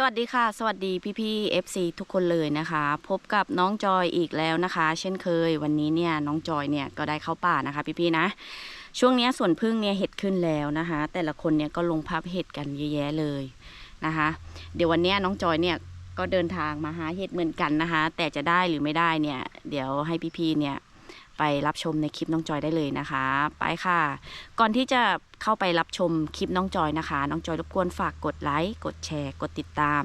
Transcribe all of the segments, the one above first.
สวัสดีค่ะ สวัสดีพี่พี่ๆ FC ทุกคนเลยนะคะ พบกับน้องจอยอีกแล้วนะคะ เช่นเคย วันนี้เนี่ยน้องจอยเนี่ยก็ได้เข้าป่านะคะพี่พี่ๆนะ ช่วงนี้สวนพึ่งเนี่ยเห็ดขึ้นแล้วนะคะ แต่ละคนเนี่ยก็ลงภาพเห็ดกันเยอะแยะเลยนะคะ เดี๋ยววันนี้น้องจอยเนี่ยก็เดินทางมาหาเห็ดเหมือนกันนะคะ แต่จะได้หรือไม่ได้เนี่ย เดี๋ยวให้พี่พี่ๆเนี่ย ไปรับชมในคลิปน้องจอยได้เลยนะคะ ไปค่ะ ก่อนที่จะเข้าไปรับชมคลิปน้องจอยนะคะ น้องจอยรบกวนฝากกดไลค์กดแชร์ กดติดตาม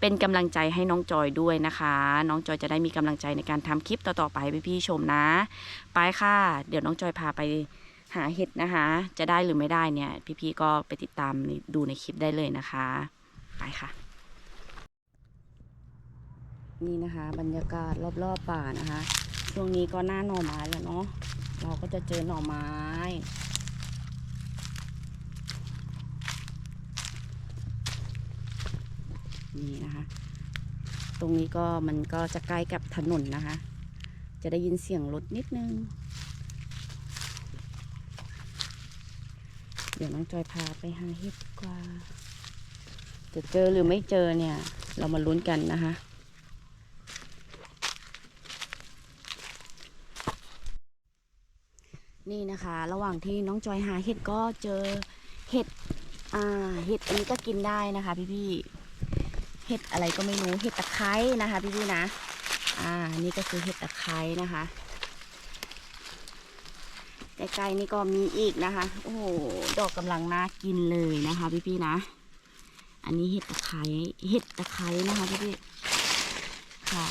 เป็นกำลังใจให้น้องจอยด้วยนะคะ น้องจอยจะได้มีกำลังใจในการทำคลิปต่อๆไปให้พี่ๆชมนะ ไปค่ะ เดี๋ยวน้องจอยพาไปหาเห็ดนะคะ จะได้หรือไม่ได้เนี่ย พี่ๆก็ไปติดตามดูในคลิปได้เลยนะคะ ไปค่ะนี่นะคะ บรรยากาศรอบๆป่านะคะ ช่วงนี้ก็หน้าหน่อไม้แล้วเนาะเราก็จะเจอหน่อไม้ นี่นะคะ ตรงนี้ก็มันก็จะใกล้กับถนนนะคะ จะได้ยินเสียงรถนิดนึง เดี๋ยวน้องจอยพาไปหาเห็ดกว่า จะเจอหรือไม่เจอเนี่ย เรามาลุ้นกันนะคะ นี่นะคะ ระหว่างที่น้องจอยหาเห็ดก็เจอเห็ดอ่าเห็ดอันนี้ก็กินได้นะคะ พี่ๆเห็ดอะไรก็ไม่รู้เห็ดตะไคร้นะคะ พี่ๆนะอ่านี่ก็คือเห็ดตะไคร้นะคะใกล้ๆนี่ก็มีอีกนะคะ โอ้โหดอกกำลังน่ากินเลยนะคะ พี่ๆนะ อันนี้เห็ดตะไคร้เห็ดตะไคร้นะคะพี่ๆค่ะ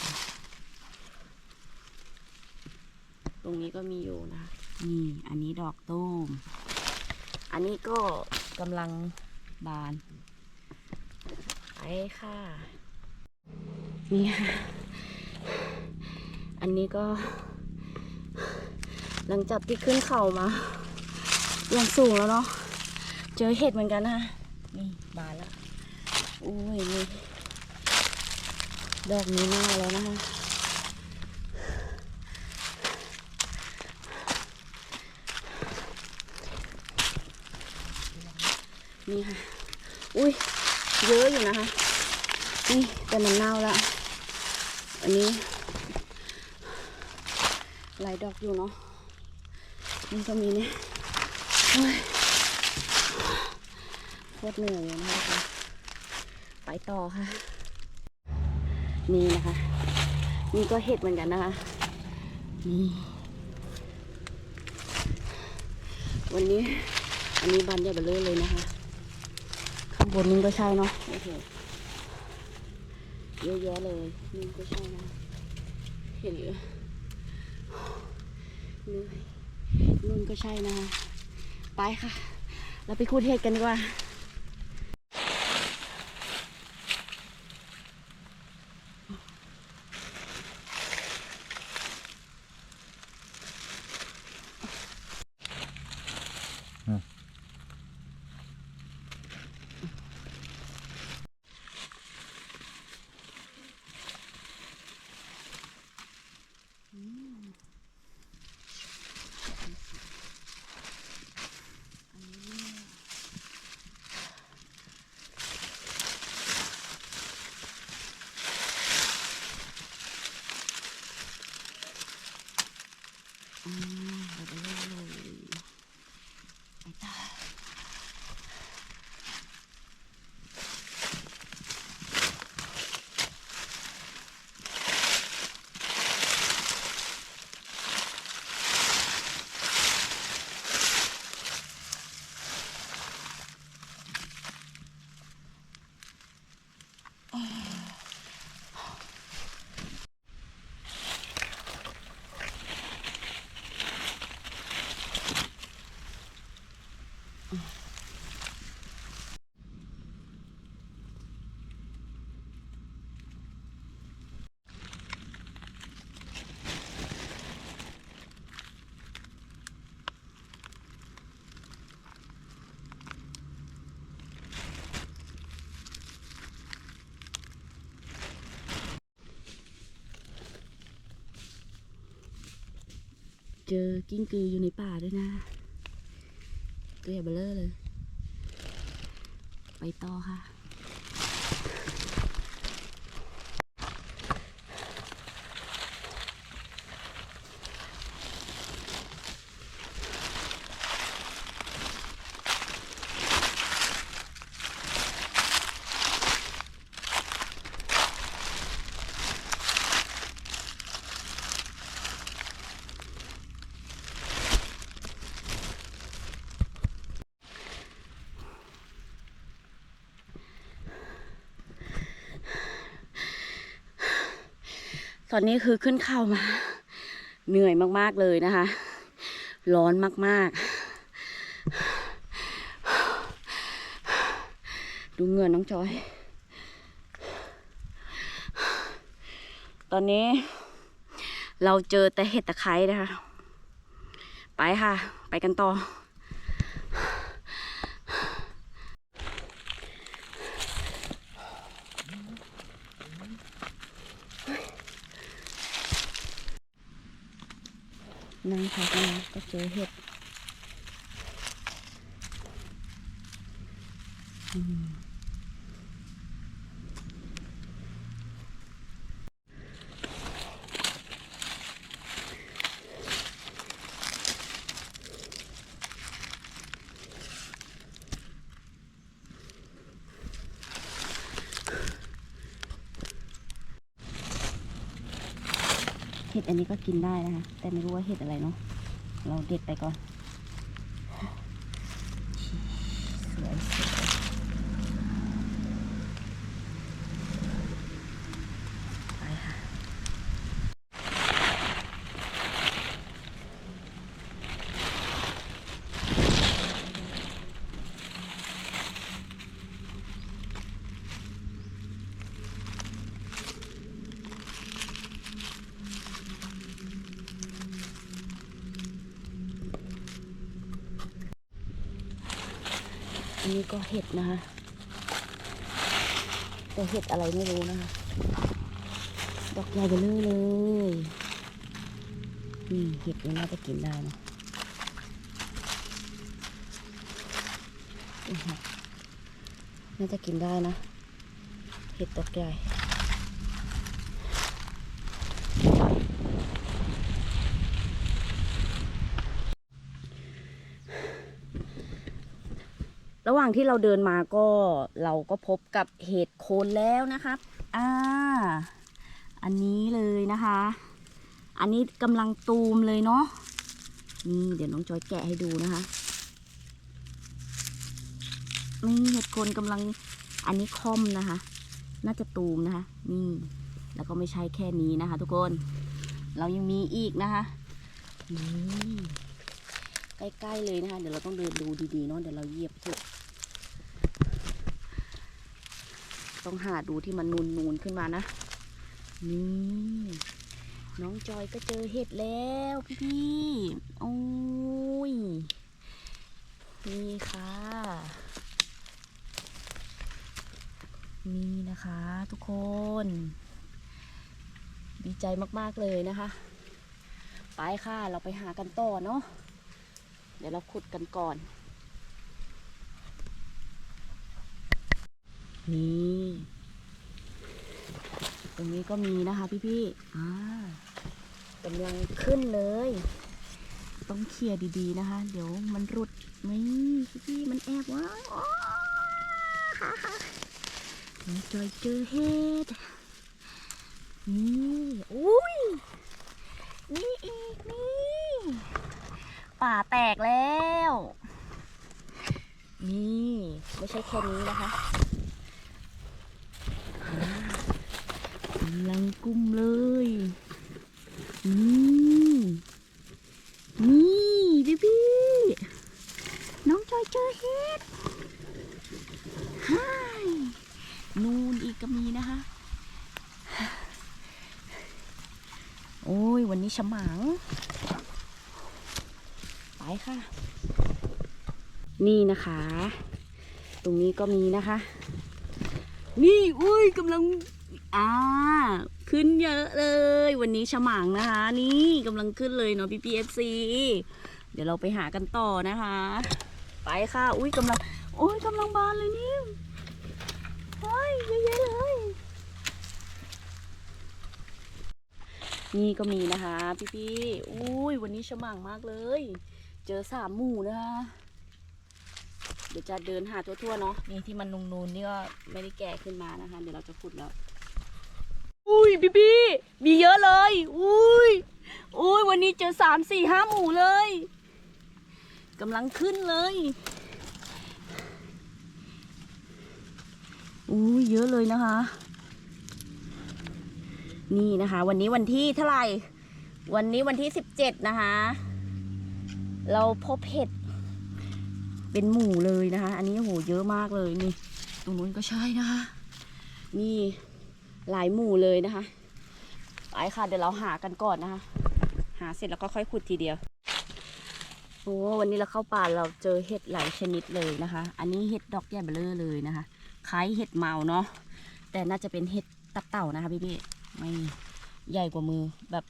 ตรงนี้ก็มีอยู่นะคะ นี่อันนี้ดอกตูมอันนี้ก็กำลังบาน ไปค่ะ นี่ค่ะ อันนี้ก็ หลังจากที่ขึ้นเขามาอย่างสูงแล้วเนาะ เจอเห็ดเหมือนกันนะนี่บานแล้ว อุ้ยนี่ ดอกนี้มากแล้วนะคะ นี่ค่ะ อุ้ยเยอะอยู่นะคะ นี่แต่มันเน่าแล้วอันนี้หลายดอกอยู่เนาะนี่ก็มีเนี่ยโอ้ยโคตรเหนื่อยเลยนะคะไปต่อค่ะ นี่นะคะ นี่ก็เห็ดเหมือนกันนะคะนี่วันนี้อันนี้บานใหญ่เบลเลอร์เลยนะคะ บนนึงก็ใช่เนาะโอ้โหเยอะแยะเลยนี่ก็ใช่นะเห็นเลยเหนื่อยนุ่นก็ใช่นะคะไปค่ะ เราไปคูดเห็ดกันดีกว่า อืมเดี๋ยวไปเรื่อยเลยไปต่อ เจอกิ้งกืออยู่ในป่าด้วยนะตัวใหญ่เบลเลอร์เลย ไปต่อค่ะ อนนี้คือขึ้นเข้ามา เหนื่อยมากๆเลยนะคะ ร้อนมากๆ ดูเงื่อน้องจอย ตอนนี้ เราเจอแต่เห็ดตะไคร้นะคะ ไปค่ะ ไปกันต่อ นั่งพักมาก็เจอเห็ด อืม เห็ดอันนี้ก็กินได้นะคะ แต่ไม่รู้ว่าเห็ดอะไรเนาะ เราเด็ดไปก่อน สวยสวยไปค่ะ อันนี้ก็เห็ดนะคะแต่เห็ดอะไรไม่รู้นะคะดอกใหญ่ไปเลยเลยนี่เห็ดนี้น่าจะกินได้นะน่าจะกินได้นะ เห็ดดอกใหญ่ ระหว่างที่เราเดินมาก็เราก็พบกับเห็ดโคนแล้วนะครับอ่าอันนี้เลยนะคะ อันนี้กำลังตูมเลยเนาะนี่เดี๋ยวน้องจอยแกะให้ดูนะคะนี่เห็ดโคนกำลังอันนี้ค่อมนะคะ น่าจะตูมนะคะ นี่ แล้วก็ไม่ใช่แค่นี้นะคะ ทุกคน เรายังมีอีกนะคะนี่ใกล้ๆเลยนะคะ เดี๋ยวเราต้องเดินดูดีๆเนาะเดี๋ยวเราเหยียบถูก ต้องหาดูที่มันนูนๆขึ้นมานะ นี่น้องจอยก็เจอเห็ดแล้วพี่ๆโอ้ย นี่ค่ะ นี่นะคะทุกคน ดีใจมากๆเลยนะคะ ไปค่ะเราไปหากันต่อเนาะ เดี๋ยวเราขุดกันก่อน นี่ ตรงนี้ก็มีนะคะพี่ๆอ่ากำลังขึ้นเลย ต้องเคลียร์ดีๆนะคะ เดี๋ยวมันรุดไม่พี่ๆมันแอบว้าวอ้าวน้องจอยเจอเห็ดนี่อุ้ยนี่อีกนี่ป่าแตกแล้ว นี่ ไม่ใช่แค่นี้นะคะอ่ากำลังกุ้มเลยนี่นี่พี่พี่น้องจอยเจอเห็ดฮ่ายนูนอีกก็มีนะคะ โอ้ย วันนี้ฉมัง ไปค่ะ นี่นะคะ ตรงนี้ก็มีนะคะ นี่ อุ้ยกำลัง อ่า ขึ้นเยอะเลย วันนี้ฉมังนะคะ นี่กำลังขึ้นเลยเนาะพี่พีเอฟซีเดี๋ยวเราไปหากันต่อนะคะ ไปค่ะ อุ้ยกำลัง โอ้ยกำลังบานเลยนี่เฮ้ยเยอะแยะเลย นี่ก็มีนะคะพี่พี่ๆอุ้ยวันนี้ฉมังมากเลย เจอสามหมู่นะคะเดี๋ยวจะเดินหาทั่วๆเนาะนี่ที่มันนูนๆนี่ก็ไม่ได้แก่ขึ้นมานะคะ เดี๋ยวเราจะขุดแล้ว อุ้ยพี่พี่มีเยอะเลย อุ้ยอุ้ยวันนี้เจอสามสี่ห้าหมู่เลยกำลังขึ้นเลยอุ้ยเยอะเลยนะคะ นี่นะคะ วันนี้วันที่เท่าไหร่ วันนี้วันที่สิบเจ็ดนะคะ เราพบเห็ด เป็นหมู่เลยนะคะ อันนี้โหเยอะมากเลยนี่ ตรงนู้นก็ใช่นะคะ นี่ หลายหมู่เลยนะคะไปค่ะเดี๋ยวเราหากันก่อนนะคะ หาเสร็จแล้วก็ค่อยขุดทีเดียวโอ้วันนี้เราเข้าป่าเราเจอเห็ดหลายชนิดเลยนะคะ อันนี้เห็ดดอกแย่เบลเลอร์เลยนะคะคล้ายเห็ดเมาเนาะแต่น่าจะเป็นเห็ดตับเต่านะคะพี่พี่ไม่ใหญ่กว่ามือแบบ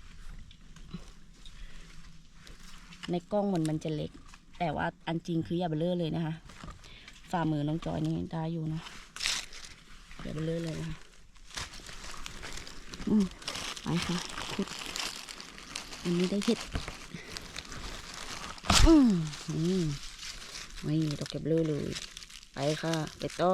ในกล้องมันมันจะเล็ก แต่ว่าอันจริงคืออย่าเบลเลอร์เลยนะคะฝ่ามือน้องจอยนี่ได้อยู่นะอย่าเบลเลอร์เลยนะคะ ไปค่ะขุดอันนี้ได้เห็ดอืมนี่ไม่ดอกเก็บเลื่อเลย ไปค่ะ ไปต่อ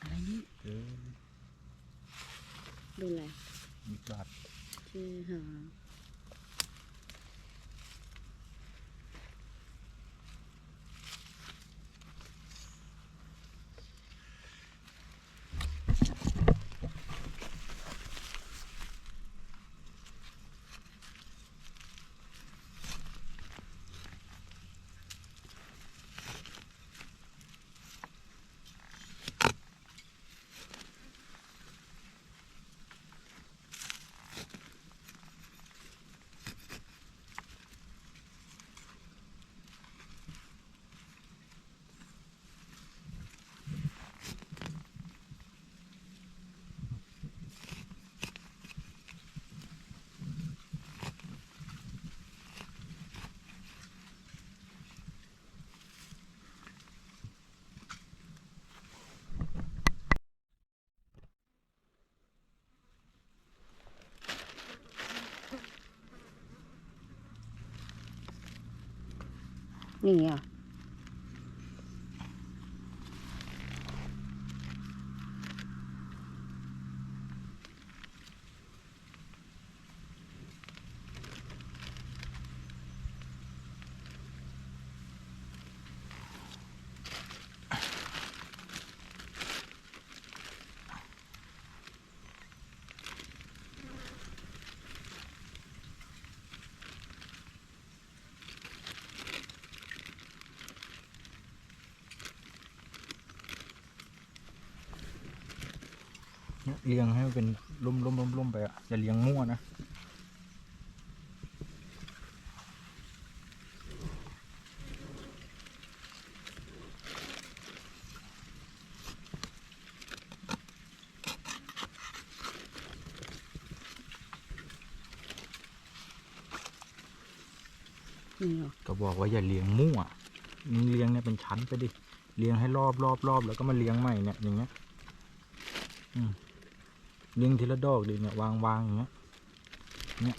อะไรนี่ เออ ดูอะไรมีบาดชื่อหา นี่อะ เนี่ยเลี้ยงให้มันเป็นลุ่มลุ่มลุ่มลุ่มไปอะอย่าเลี้ยงมั่วนะนี่อะก็บอกว่าอย่าเลี้ยงมั่วมึงเลี้ยงเนี่ยเป็นชั้นไปดิ เลี้ยงให้รอบรอบรอบแล้วก็มาเลี้ยงใหม่เนี่ยอย่างเงี้ยอืม เลี้ยงทีละดอกดีเนี่ยวางวางอย่างเงี้ยเนี่ย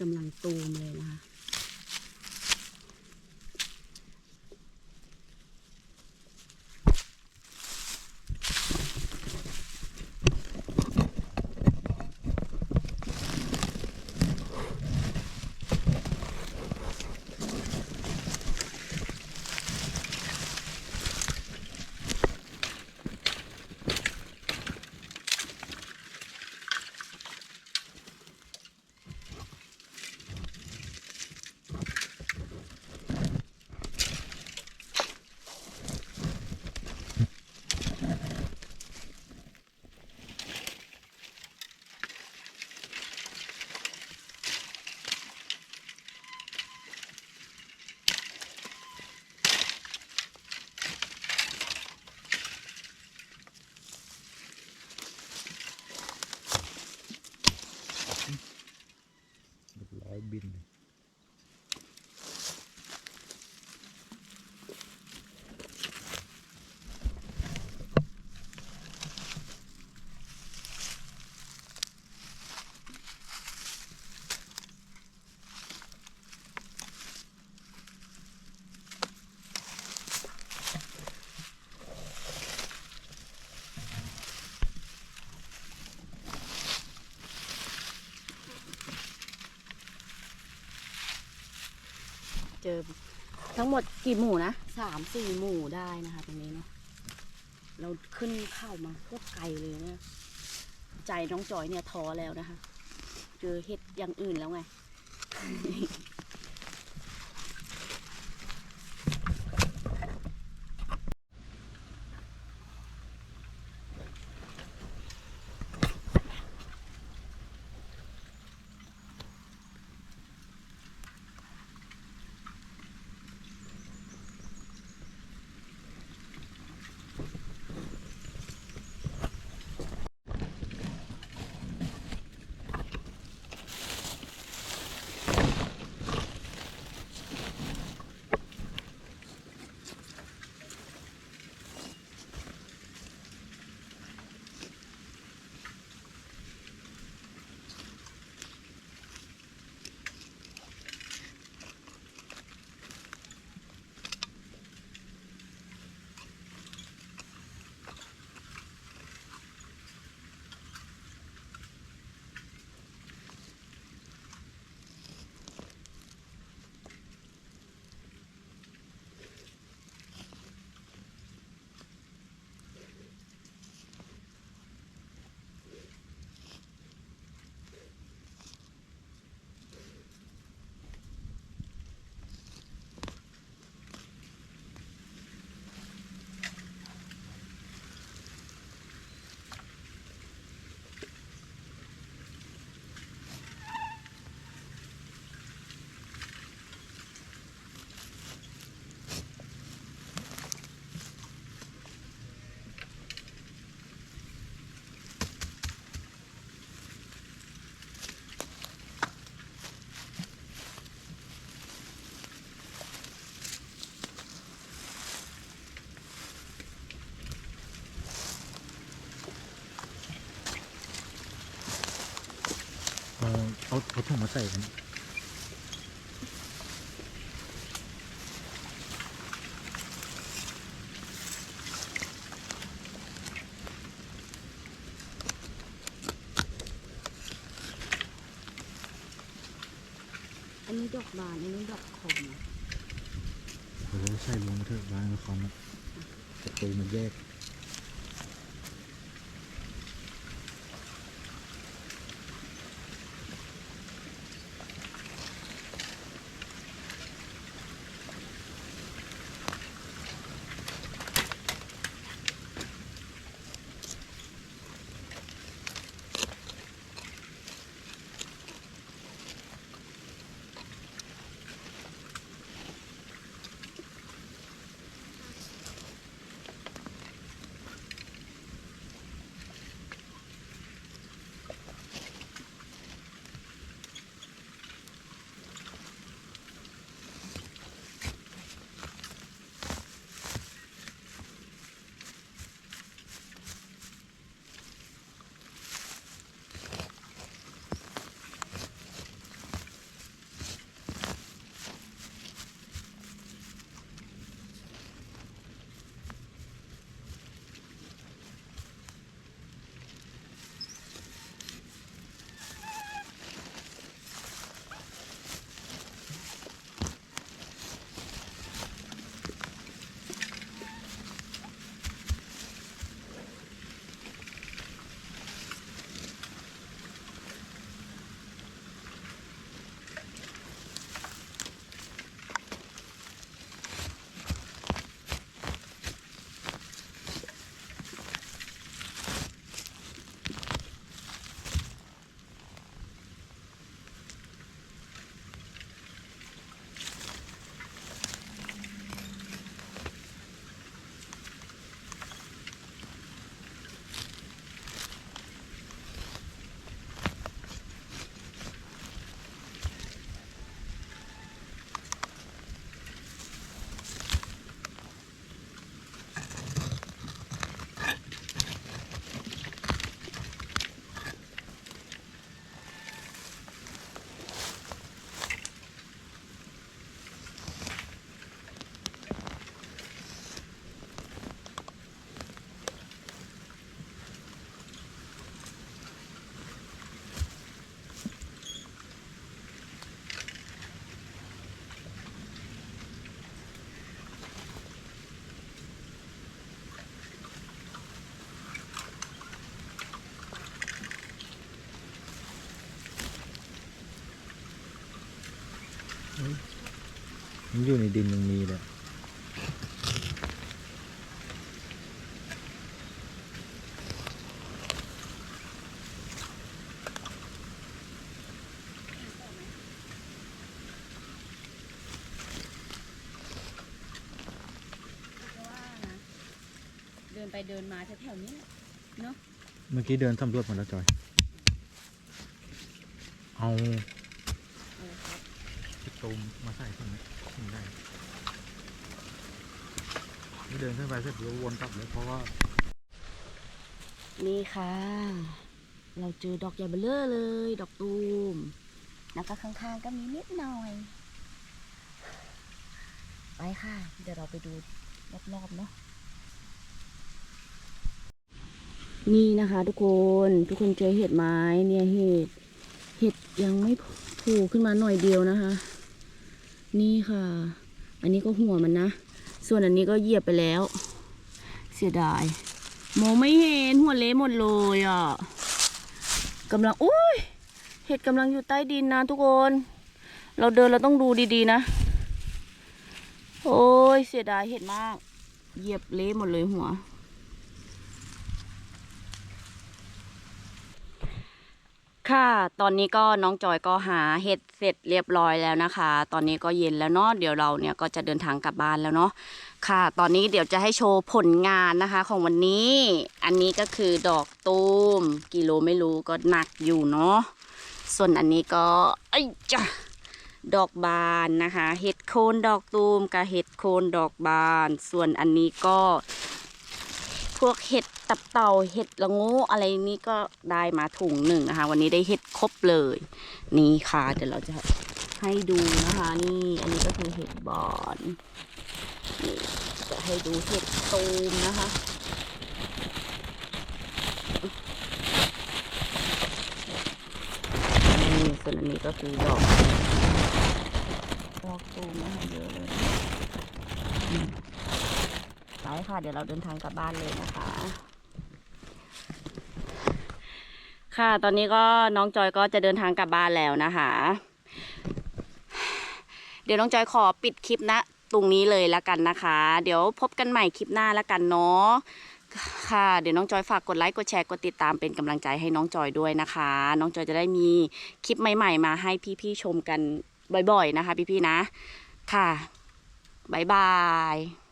กำลังตูมเลยนะคะ เจอ ทั้งหมดกี่หมู่นะสามสี่หมู่ได้นะคะ ตรงนี้เนาะเราขึ้นเข้ามาโคตรไกลเลยเนี่ยใจน้องจอยเนี่ยท้อแล้วนะคะ เจอเห็ดอย่างอื่นแล้วไง เอาเอาเอาถุงมาใส่กันอันนี้ดอกบาน อันนี้ดอกคมนะเดี๋ยวเราใส่ลงเถอะวางกับเขานะจะตีมันแยก มันอยู่ในดินยังมีเลยเดินไปเดินมาแถวๆนี้เมื่อกี้เดินสำรวจมาแล้วจอย เอาปิดตูมมาใส่ตรงนี้ ถึงได้นี่เดินขึ้นไปเสร็จเดี๋ยววนกลับเลยเพราะว่านี่ค่ะ เราเจอดอกใหญ่เบลเลอร์เลย ดอกตูม แล้วก็ข้างๆก็มีนิดหน่อย ไปค่ะ เดี๋ยวเราไปดูรอบๆเนาะ นี่นะคะทุกคน ทุกคนเจอเห็ดไม้เนี่ยเห็ด เห็ดยังไม่ผล่ขึ้นมาหน่อยเดียวนะคะ นี่ค่ะ อันนี้ก็หัวมันนะ ส่วนอันนี้ก็เหยียบไปแล้ว เสียดาย มองไม่เห็นหัวเละหมดเลยอะกำลังอุ้ยเห็ดกำลังอยู่ใต้ดินนะทุกคน เราเดินเราต้องดูดีๆนะ โอ้ยเสียดายเห็ดมาก เหยียบเละหมดเลยหัว ค่ะ ตอนนี้ก็น้องจอยก็หาเห็ดเสร็จเรียบร้อยแล้วนะคะ ตอนนี้ก็เย็นแล้วเนาะ เดี๋ยวเราเนี่ยก็จะเดินทางกลับบ้านแล้วเนาะ ค่ะ ตอนนี้เดี๋ยวจะให้โชว์ผลงานนะคะ ของวันนี้ อันนี้ก็คือดอกตูม กิโลไม่รู้ก็หนักอยู่เนาะ ส่วนอันนี้ก็ไอ้จ้ะดอกบานนะคะ เห็ดโคนดอกตูมกับเห็ดโคนดอกบาน ส่วนอันนี้ก็ พวกเห็ดตับเต่าเห็ดละงูอะไรนี้ก็ได้มาถุงหนึ่งนะคะ วันนี้ได้เห็ดครบเลย นี่ค่ะเดี๋ยวเราจะให้ดูนะคะ นี่อันนี้ก็คือเห็ดบอนนี่จะให้ดูเห็ดตูมนะคะนี่ส่วนอันนี้ก็คือดอกดอกตูมนะคะเยอะเลย ไปค่ะ เดี๋ยวเราเดินทางกลับบ้านเลยนะคะ ค่ะ ตอนนี้ก็น้องจอยก็จะเดินทางกลับบ้านแล้วนะคะ เดี๋ยวน้องจอยขอปิดคลิปนะตรงนี้เลยละกันนะคะ เดี๋ยวพบกันใหม่คลิปหน้าละกันเนาะค่ะเดี๋ยวน้องจอยฝากกดไลค์กดแชร์กดติดตามเป็นกำลังใจให้น้องจอยด้วยนะคะ น้องจอยจะได้มีคลิปใหม่ ๆ มาให้พี่ๆชมกันบ่อยๆนะคะ พี่ๆนะ ค่ะบ๊ายบาย